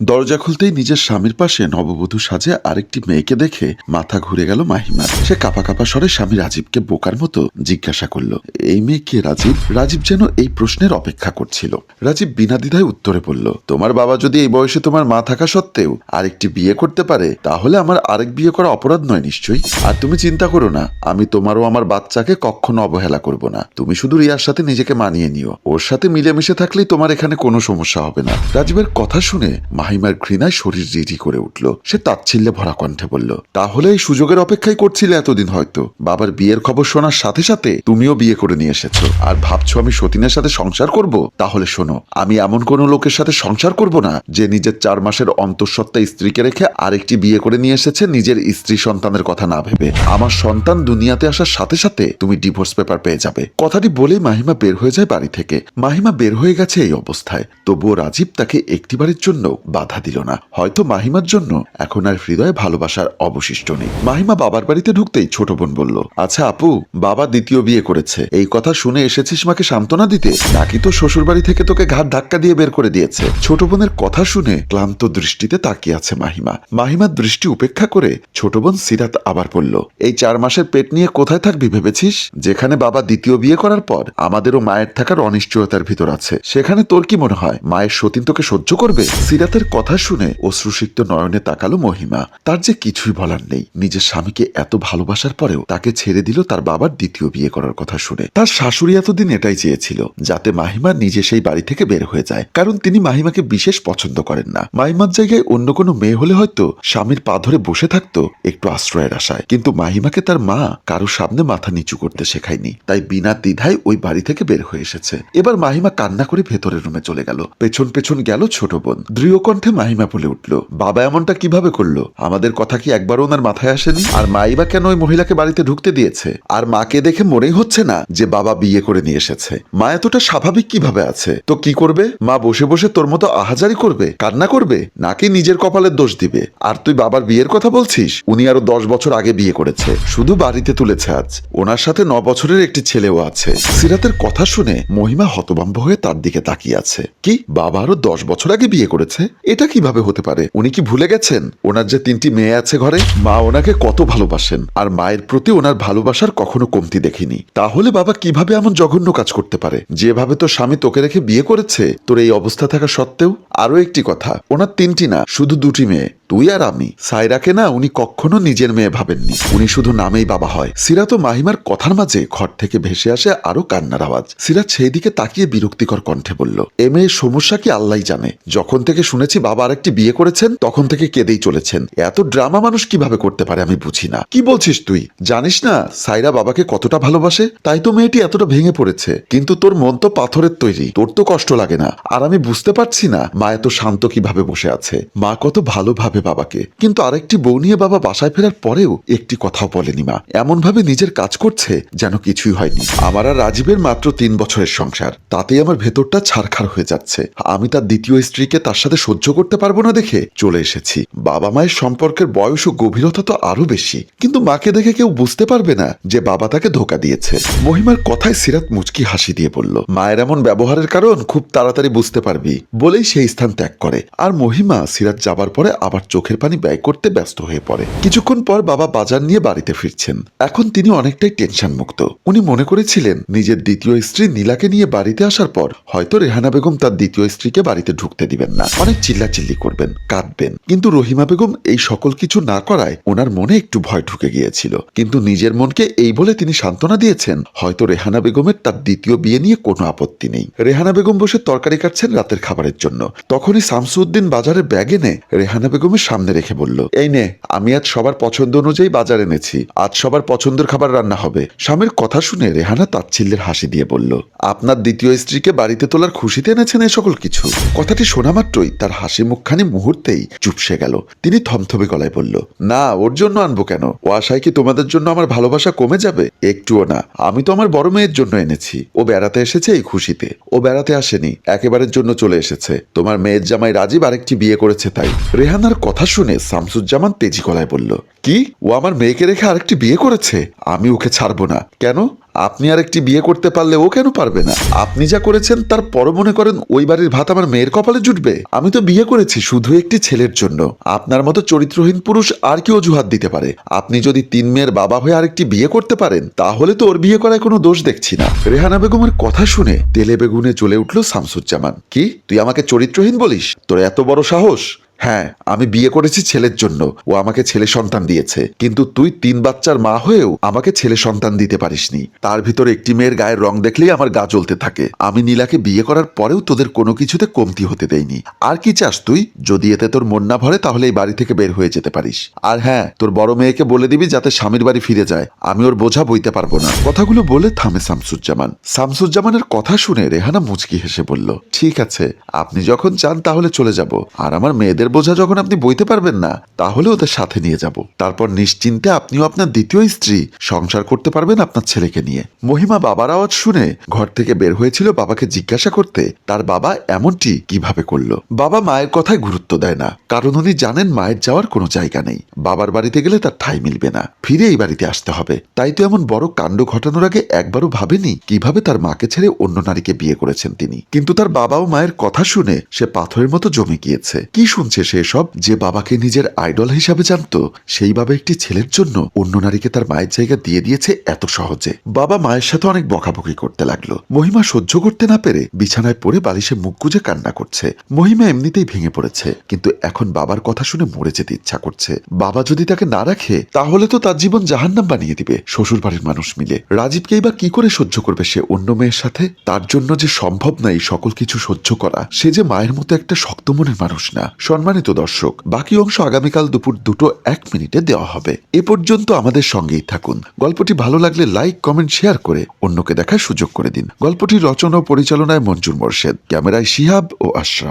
দরজা খুলতেই নিজের স্বামীর পাশে নববধূ সাজে আরেকটি মেয়েকে দেখে মাথা ঘুরে গেল মাহিমার সে কাপা কাপা স্বরে স্বামী রাজীবকে বোকার মতো জিজ্ঞাসা করল, এই মেয়ে কে রাজীব? রাজীব যেন এই প্রশ্নের অপেক্ষা করছিল। রাজীব বিনা দ্বিধায় উত্তরে বলল, তোমার বাবা যদি এই বয়সে তোমার মা থাকা সত্ত্বেও আরেকটি বিয়ে করতে পারে, তাহলে আমার আরেক বিয়ে করা অপরাধ নয় নিশ্চয়ই। আর তুমি চিন্তা করো না, আমি তোমারও আমার বাচ্চাকে কখনো অবহেলা করব না। তুমি শুধু রিয়ার সাথে নিজেকে মানিয়ে নিও। ওর সাথে মিলেমিশে থাকলেই তোমার এখানে কোনো সমস্যা হবে না। রাজীবের কথা শুনে মাহিমার ঘৃণায় শরীর রিজি করে উঠল। সে তাচ্ছিল্যে ভরা কণ্ঠে বলল, তাহলে এই সুযোগের অপেক্ষাই করছিলে এতদিন হয়তো। বাবার বিয়ের খবর শোনার সাথে সাথে তুমিও বিয়ে করে নিয়ে এসেছ। আর ভাবছ আমি সতীনের সাথে সংসার করব? তাহলে শোনো, আমি এমন কোনো লোকের সাথে সংসার করব না, যে নিজের চার মাসের অন্তঃসত্ত্বা স্ত্রীকে রেখে আরেকটি বিয়ে করে নিয়ে এসেছে নিজের স্ত্রী সন্তানের কথা না ভেবে। আমার সন্তান দুনিয়াতে আসার সাথে সাথে তুমি ডিভোর্স পেপার পেয়ে যাবে। কথাটি বলেই মাহিমা বের হয়ে যায় বাড়ি থেকে। মাহিমা বের হয়ে গেছে এই অবস্থায়। তবুও রাজীব তাকে একটিবারের জন্য বাধা দিল না। হয়তো মাহিমার জন্য এখন আর হৃদয়ে ভালোবাসার অবশিষ্ট নেই। মাহিমা বাবার বাড়িতে ঢুকতেই ছোট বোন বলল আচ্ছা আপু, বাবা দ্বিতীয় বিয়ে করেছে। এই কথা শুনে এসেছিস মাকে সান্ত্বনা দিতে? নাকি তো শ্বশুর বাড়ি থেকে তোকে ঘাট ধাক্কা দিয়ে বের করে দিয়েছে? ছোট বোনের কথা শুনে ক্লান্ত দৃষ্টিতে তাকিয়ে আছে মাহিমা। মাহিমার দৃষ্টি উপেক্ষা করে ছোট বোন সিরাত আবার বলল, এই চার মাসের পেট নিয়ে কোথায় থাকবি ভেবেছিস? যেখানে বাবা দ্বিতীয় বিয়ে করার পর আমাদেরও মায়ের থাকার অনিশ্চয়তার ভিতর আছে। সেখানে তোর কি মনে হয়? মায়ের সতীন তোকে সহ্য করবে? সিরাতের কথা শুনে অশ্রুসিক্ত নয়নে তাকালো মহিমা। তার যে কিছুই বলার নেই। নিজের স্বামীকে এত ভালোবাসার পরেও তাকে ছেড়ে দিল তার বাবার দ্বিতীয় বিয়ে করার কথা শুনে। তার শাশুড়ি এতদিন এটাই চেয়েছিল, যাতে মাহিমা নিজে সেই বাড়ি থেকে বের হয়ে যায়। কারণ তিনি মাহিমাকে বিশেষ পছন্দ করেন না। মাহিমার জায়গায় অন্য কোনো মেয়ে হলে হয়তো স্বামীর পা ধরে বসে থাকতো একটু আশ্রয়ের আশায়। কিন্তু মাহিমাকে তার মা কারও সামনে মাথা নিচু করতে শেখায়নি। তাই বিনা দ্বিধায় ওই বাড়ি থেকে বের হয়ে এসেছে। এবার মাহিমা কান্না করে ভেতরের রুমে চলে গেল। পেছন পেছন গেল ছোট বোন। দৃঢ় কণ্ঠে মাহিমা বলে উঠল, বাবা এমনটা কীভাবে করল? আমাদের কথা কি একবার ওনার মাথায় আসেনি? আর মাই বা কেন ওই মহিলাকে বাড়িতে ঢুকতে দিয়েছে? আর মাকে দেখে মনেই হচ্ছে না যে বাবা বিয়ে করে নিয়ে এসেছে? মা এতটা স্বাভাবিক কীভাবে আছে? তো কি করবে? মা বসে বসে তোর মতো আহাজারি করবে? কান্না করবে? নাকি নিজের কপালের দোষ দিবে? আর তুই বাবার বিয়ের কথা বলছিস? উনি আরও দশ বছর আগে বিয়ে করেছে। শুধু বাড়িতে তুলেছে আজ। ওনার সাথে ন বছরের একটি ছেলেও আছে। সিরাতের কথা শুনে মহিমা হতবাম্ব হয়ে তার দিকে তাকিয়ে আছে। কি? বাবা আরও দশ বছর আগে বিয়ে করেছে? এটা কীভাবে হতে পারে? উনি কি ভুলে গেছেন? ওনার যে তিনটি মেয়ে আছে ঘরে, মা ওনাকে কত ভালোবাসেন, আর মায়ের প্রতি ওনার ভালোবাসার কখনো কমতি দেখিনি। তাহলে বাবা কীভাবে এমন জঘন্য কাজ করতে পারে? যেভাবে তো স্বামী তোকে রেখে বিয়ে করেছে, তোর এই অবস্থা থাকা সত্ত্বেও আরও একটি কথা, ওনার তিনটি না, শুধু দুটি মেয়ে। তুই আর আমি, সাইরাকে না উনি কখনো নিজের মেয়ে ভাবেননি। উনি শুধু নামেই বাবা হয়। সিরাত ও মাহিমার কথার মাঝে ঘর থেকে ভেসে আসে আরও কান্নার আওয়াজ। সিরাত সেই দিকে তাকিয়ে বিরক্তিকর কণ্ঠে বলল, এ মেয়ের সমস্যা কি আল্লাহ জানে। যখন থেকে শুনেছি বাবা আরেকটি বিয়ে করেছেন, তখন থেকে কেঁদেই চলেছেন। এত ড্রামা মানুষ কীভাবে করতে পারে আমি বুঝি না। কি বলছিস তুই? জানিস না, সাইরা বাবাকে কতটা ভালোবাসে? তাই তো মেয়েটি এতটা ভেঙে পড়েছে। কিন্তু তোর মন তো পাথরের তৈরি। তোর তো কষ্ট লাগে না। আর আমি বুঝতে পারছি না, মা এত শান্ত কীভাবে বসে আছে। মা কত ভালোভাবে বাবাকে। কিন্তু আরেকটি বউ নিয়ে বাবা বাসায় ফেরার পরেও একটি কথাও বলেনি মা। এমন ভাবে নিজের কাজ করছে যেন কিছুই হয়নি। আমার আর রাজীবের মাত্র তিন বছরের সংসার। তাতেই আমার ভেতরটা ছারখার হয়ে যাচ্ছে। আমি তার দ্বিতীয় স্ত্রীকে তার সাথে সহ্য করতে পারব না দেখে চলে এসেছি। বাবা মায়ের সম্পর্কের বয়স ও গভীরতা তো আরও বেশি। কিন্তু মাকে দেখে কেউ বুঝতে পারবে না যে বাবা তাকে ধোকা দিয়েছে। মহিমার কথায় সিরাত মুচকি হাসি দিয়ে বলল, মায়ের এমন ব্যবহারের কারণ খুব তাড়াতাড়ি বুঝতে পারবি। বলেই সেই স্থান ত্যাগ করে। আর মহিমা সিরাত যাবার পরে আবার চোখের পানি ব্যয় করতে ব্যস্ত হয়ে পড়ে। কিছুক্ষণ পর বাবা বাজার নিয়ে বাড়িতে ফিরছেন। এখন তিনি অনেকটাই টেনশন মুক্ত। উনি মনে করেছিলেন, নিজের দ্বিতীয় স্ত্রী নীলাকে নিয়ে বাড়িতে আসার পর হয়তো রেহানা বেগম তার দ্বিতীয় স্ত্রীকে বাড়িতে ঢুকতে দিবেন না। অনেক চিল্লাচিল্লি করবেন, কাঁদবেন। কিন্তু রহিমা বেগম এই সকল কিছু না করায় ওনার মনে একটু ভয় ঢুকে গিয়েছিল। কিন্তু নিজের মনকে এই বলে তিনি সান্ত্বনা দিয়েছেন, হয়তো রেহানা বেগমের তার দ্বিতীয় বিয়ে নিয়ে কোনো আপত্তি নেই। রেহানা বেগম বসে তরকারি কাটছেন রাতের খাবারের জন্য। তখনই শামসুদ্দিন বাজারে ব্যাগ এনে রেহানা বেগমের সামনে রেখে বলল, এই নে, আমি আজ সবার পছন্দ অনুযায়ী বাজার এনেছি। আজ সবার পছন্দের খাবার রান্না হবে। স্বামীর কথা শুনে রেহানা তাচ্ছিল্যের হাসি দিয়ে বলল, আপনার দ্বিতীয় স্ত্রীকে বাড়িতে তোলার খুশিতে এনেছেন এই সকল কিছু? কথাটি শোনা মাত্রই তার হাসি মুখখানি মুহূর্তেই চুপসে গেল। তিনি থমথমে গলায় বলল, না, ওর জন্য আনব কেন? ও আশায় কি তোমাদের জন্য আমার ভালোবাসা কমে যাবে? একটুও না, আমি তো আমার বড় মেয়ের জন্য এনেছি। ও বেড়াতে এসেছে এই খুশিতে। ও বেড়াতে আসেনি, একেবারের জন্য চলে এসেছে। তোমার মেয়ের জামাই রাজীব আরেকটি বিয়ে করেছে তাই। রেহানার কথা শুনে শামসুজ্জামান তেজি গলায় বলল, কি? ও আমার মেয়েকে রেখে আরেকটি বিয়ে করেছে? আমি ওকে ছাড়বো না। কেন? আপনি আরেকটি বিয়ে করতে পারলে ও কেন পারবে না? আপনি যা করেছেন তার পর মনে করেন ওই বাড়ির ভাত আমার মেয়ের কপালে জুটবে। আমি তো বিয়ে করেছি শুধু একটি ছেলের জন্য। আপনার মতো চরিত্রহীন পুরুষ আর কি অজুহাত দিতে পারে? আপনি যদি তিন মেয়ের বাবা হয়ে আরেকটি বিয়ে করতে পারেন, তাহলে তো ওর বিয়ে করায় কোনো দোষ দেখছি না। রেহানা বেগমের কথা শুনে তেলে বেগুনে চলে উঠল শামসুজ্জামান। কি? তুই আমাকে চরিত্রহীন বলিস? তোর এত বড় সাহস? হ্যাঁ আমি বিয়ে করেছি ছেলের জন্য। ও আমাকে ছেলে সন্তান দিয়েছে। কিন্তু তুই তিন বাচ্চার মা হয়েও আমাকে ছেলে সন্তান দিতে পারিসনি। তার ভিতরে একটি মেয়ের গায়ের রং দেখলেই আমার গা জ্বলতে থাকে। আমি নীলাকে বিয়ে করার পরেও তোদের কোনো কিছুতে কমতি হতে দেয়নি। আর কি চাস তুই? যদি এতে তোর মন না ভরে, তাহলে এই বাড়ি থেকে বের হয়ে যেতে পারিস। আর হ্যাঁ তোর বড় মেয়েকে বলে দিবি যাতে স্বামীর বাড়ি ফিরে যায়। আমি ওর বোঝা বইতে পারব না। কথাগুলো বলে থামে শামসুজ্জামান। শামসুজ্জামানের কথা শুনে রেহানা মুচকি হেসে বলল, ঠিক আছে, আপনি যখন চান তাহলে চলে যাব। আর আমার মেয়েদের বোঝা যখন আপনি বইতে পারবেন না, তাহলে ওদের সাথে নিয়ে যাব। তারপর নিশ্চিন্তে আপনিও আপনার দ্বিতীয় স্ত্রী সংসার করতে পারবেন আপনার ছেলেকে নিয়ে। মহিমা বাবার আওয়াজ শুনে ঘর থেকে বের হয়েছিল বাবাকে জিজ্ঞাসা করতে, তার বাবা এমনটি কীভাবে করল? বাবা মায়ের কথায় গুরুত্ব দেয় না, কারণ উনি জানেন মায়ের যাওয়ার কোনো জায়গা নেই। বাবার বাড়িতে গেলে তার ঠাই মিলবে না, ফিরে এই বাড়িতে আসতে হবে। তাই তো এমন বড় কাণ্ড ঘটানোর আগে একবারও ভাবেনি কীভাবে তার মাকে ছেড়ে অন্য নারীকে বিয়ে করেছেন তিনি। কিন্তু তার বাবা ও মায়ের কথা শুনে সে পাথরের মতো জমে গিয়েছে। কি শুনছে সে সব যে বাবাকে নিজের আইডল হিসাবে জানতো সেই বাবা একটি ছেলের জন্য অন্য নারীকে তার মায়ের জায়গা দিয়ে দিয়েছে এত সহজে। বাবা মায়ের সাথে অনেক বকাবকি করতে লাগল। মহিমা সহ্য করতে না পেরে বিছানায় পড়ে বালিশে মুখ গুজে কান্না করছে। মহিমা এমনিতেই ভেঙে পড়েছে, কিন্তু এখন বাবার কথা শুনে মরে যেতে ইচ্ছা করছে। বাবা যদি তাকে না রাখে, তাহলে তো তার জীবন জাহান্নাম বানিয়ে দিবে শ্বশুর বাড়ির মানুষ মিলে। রাজীবকেই বা কি করে সহ্য করবে সে অন্য মেয়ের সাথে? তার জন্য যে সম্ভব না এই সকল কিছু সহ্য করা, সে যে মায়ের মতো একটা শক্ত মনের মানুষ না। সম্মানিত দর্শক, বাকি অংশ আগামীকাল দুপুর দুটো এক মিনিটে দেওয়া হবে। এ পর্যন্ত আমাদের সঙ্গেই থাকুন। গল্পটি ভালো লাগলে লাইক, কমেন্ট, শেয়ার করে অন্যকে দেখার সুযোগ করে দিন। গল্পটি রচনা ও পরিচালনায় মঞ্জুর মোর্শেদ। ক্যামেরায় শিহাব ও আশরাফ।